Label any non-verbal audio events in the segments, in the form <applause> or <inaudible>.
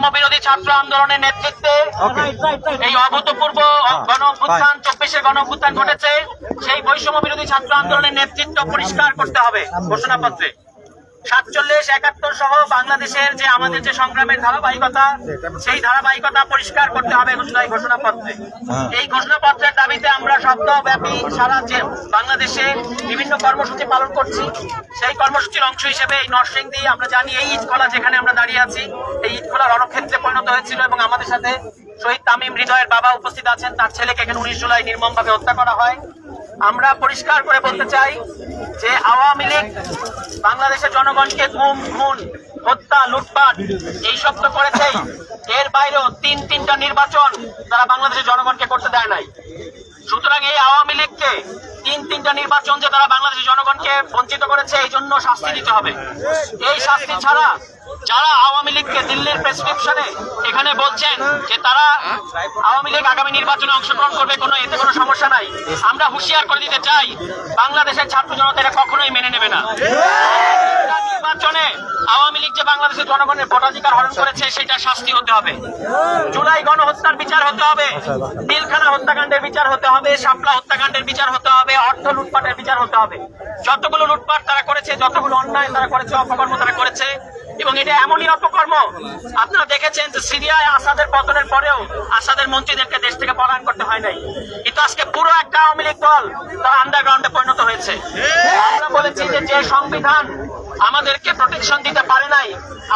বৈষম্য বিরোধী ছাত্র আন্দোলনের নেতৃত্বে এই অভূতপূর্ব গণ অভ্যুত্থান চব্বিশের গণ অভ্যুত্থান ঘটেছে। সেই বৈষম্য বিরোধী ছাত্র আন্দোলনের নেতৃত্ব পরিষ্কার করতে হবে ঘোষণাপত্রে। সাতচল্লিশ একাত্তর সহ বাংলাদেশের যে আমাদের যে সংগ্রামের ধারাবাহিকতা সেই ধারাবাহিকতা পরিষ্কার করতে হবে ঘোষণা এই ঘোষণাপত্রে এই ঘোষণাপত্রের দাবিতে আমরা সপ্তাহব্যাপী সারা যে বাংলাদেশে বিভিন্ন কর্মসূচি পালন করছি সেই কর্মসূচির অংশ হিসেবে এই নরসিংদী আমরা জানি এই ঈদখোলা যেখানে আমরা দাঁড়িয়ে আছি এই ঈদখোলা রণক্ষেত্রে পরিণত হয়েছিল এবং আমাদের সাথে শহীদ তামিম হৃদয়ের বাবা উপস্থিত আছেন। তার ছেলেকে এখানে উনিশ জুলাই নির্মমভাবে হত্যা করা হয়। আমরা পরিষ্কার করে বলতে চাই যে আওয়ামী লীগ বাংলাদেশের জনগণকে গুম, খুন, হত্যা, লুটপাট এইসব তো করেছেই এর বাইরেও তিন তিনটা নির্বাচন তারা বাংলাদেশের জনগণকে করতে দেয় নাই। সুতরাং এই আওয়ামী লীগকে তিন তিনটা নির্বাচন যে তারা বাংলাদেশের জনগণকে বঞ্চিত করেছে এই জন্য শাস্তি দিতে হবে। এই শাস্তি ছাড়া যারা আওয়ামী লীগকে দিল্লির প্রেসক্রিপশনে এখানে বলছেন যে তারা আওয়ামী লীগ আগামী নির্বাচনে অংশগ্রহণ করবে, কোনো, এতে কোনো সমস্যা নাই। আমরা হুঁশিয়ার করে দিতে চাই, বাংলাদেশের ছাত্র জনতা এটা কখনোই মেনে নেবে না। নির্বাচনে আওয়ামী লীগ যে বাংলাদেশের জনগণের ভোটাধিকার হরণ করেছে, সেটা শাস্তি হতে হবে। জুলাই গণহত্যার বিচার হতে হবে দিলখানা হত্যাকাণ্ডের বিচার হতে হবে, শাপলা হত্যাকাণ্ডের বিচার হতে হবে, অর্থ লুটপাটের বিচার হতে হবে। যতগুলো লুটপাট তারা করেছে, যতগুলো অন্যায় তারা করেছে, অপকর্ম তারা করেছে, এবং এটা এমনই অপকর্ম। আপনারা দেখেছেন যে সিরিয়ায় আসাদের পতনের পরেও আসাদের মন্ত্রীদেরকে দেশ থেকে পলায়ন করতে হয় নাই। কিন্তু আজকে পুরো একটা আওয়ামী লীগ দল তারা আন্ডারগ্রাউন্ডে পরিণত হয়েছে। আমরা বলেছি যে যে সংবিধান আমাদেরকে প্রোটেকশন দিতে পারে নাই,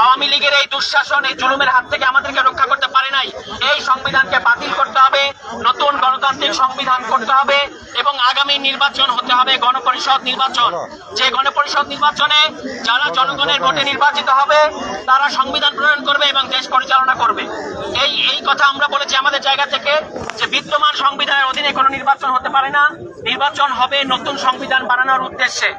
আওয়ামী লীগের এই দুঃশাসন, এই জুলুমের হাত থেকে আমাদেরকে রক্ষা করতে পারে নাই, এই সংবিধানকে বাতিল করতে হবে, নতুন গণতান্ত্রিক সংবিধান করতে হবে এবং আগামী নির্বাচন হতে হবে গণপরিষদ নির্বাচন। যে গণপরিষদ নির্বাচনে যারা জনগণের ভোটে নির্বাচিত হবে তারা সংবিধান প্রণয়ন করবে এবং দেশ পরিচালনা করবে। এই এই কথা আমরা বলেছি আমাদের জায়গা থেকে যে বিদ্যমান সংবিধানের অধীনে কোনো নির্বাচন হতে পারে না। নির্বাচন হবে নতুন সংবিধান বানানোর উদ্দেশ্যে।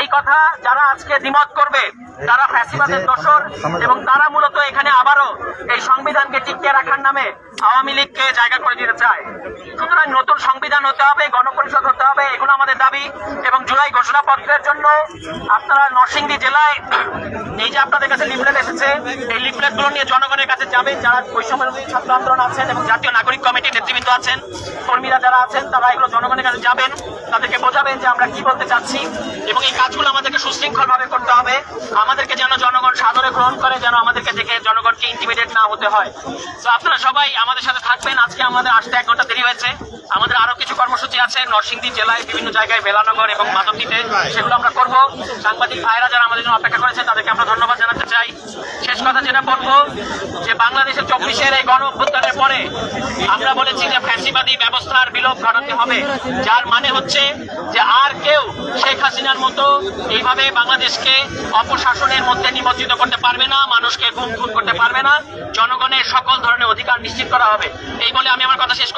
এই কথা যারা আজকে দ্বিমত করবে, তারা ফ্যাসিবাদের দোষর এবং তারা মূলত এখানে আবারও এই সংবিধানকে টিকিয়ে রাখার নামে আওয়ামী লীগকে জায়গা করে দিতে চায়। সুতরাং নতুন সংবিধান হতে হবে, গণপরিষদ হতে হবে, এগুলো আমাদের দাবি। এবং জুলাই ঘোষণাপত্রের জন্য আপনারা নরসিংদী জেলায় <clears throat> এই যে আপনাদের কাছে লিফলেট এসেছে, এই লিফলেটগুলো নিয়ে জনগণের কাছে যাবেন। যারা বৈষম্য বিরোধী ছাত্র আন্দোলন আছেন এবং জাতীয় নাগরিক কমিটির নেতৃবৃন্দ আছেন, কর্মীরা যারা আছেন, তারা এগুলো জনগণের কাছে যাবেন। তাদেরকে বোঝাবেন যে আমরা কি বলতে চাচ্ছি। এবং এই কাজগুলো আমাদেরকে সুশৃঙ্খল ভাবে করতে হবে। আমাদেরকে যেন জনগণ সাদরে গ্রহণ করে, যেন আমাদেরকে দেখে জনগণকে ইন্টিমিডিয়েট না হতে হয়। তো আপনারা সবাই আমাদের সাথে থাকবেন। আজকে আমাদের আসতে এক ঘণ্টা দেরি হয়েছে। আমাদের আরও কিছু কর্মসূচি আছে। নরসিংদী জেলায় বিভিন্ন জায়গায় বেলানগর এবং মাধবদীতে সেগুলো আমরা করব। সাংবাদিক ভাইরা যারা আমাদের জন্য অপেক্ষা করেছে, তাদেরকে আমরা ধন্যবাদ জানাতে চাই শেষ কথা যেটা বলব, যে বাংলাদেশের চব্বিশের এই গণ অভ্যুত্থানের পরে আমরা বলেছি যে ফ্যাসিবাদী ব্যবস্থার বিলোপ ঘটাতে হবে। যার মানে হচ্ছে যে আর কেউ শেখ হাসিনার মতো এইভাবে বাংলাদেশকে অপশাসনের মধ্যে নিমজ্জিত করতে পারবে না, মানুষকে গুম খুন করতে পারবে না। জনগণের সকল ধরনের অধিকার নিশ্চিত করা হবে। এই বলে আমি আমার কথা শেষ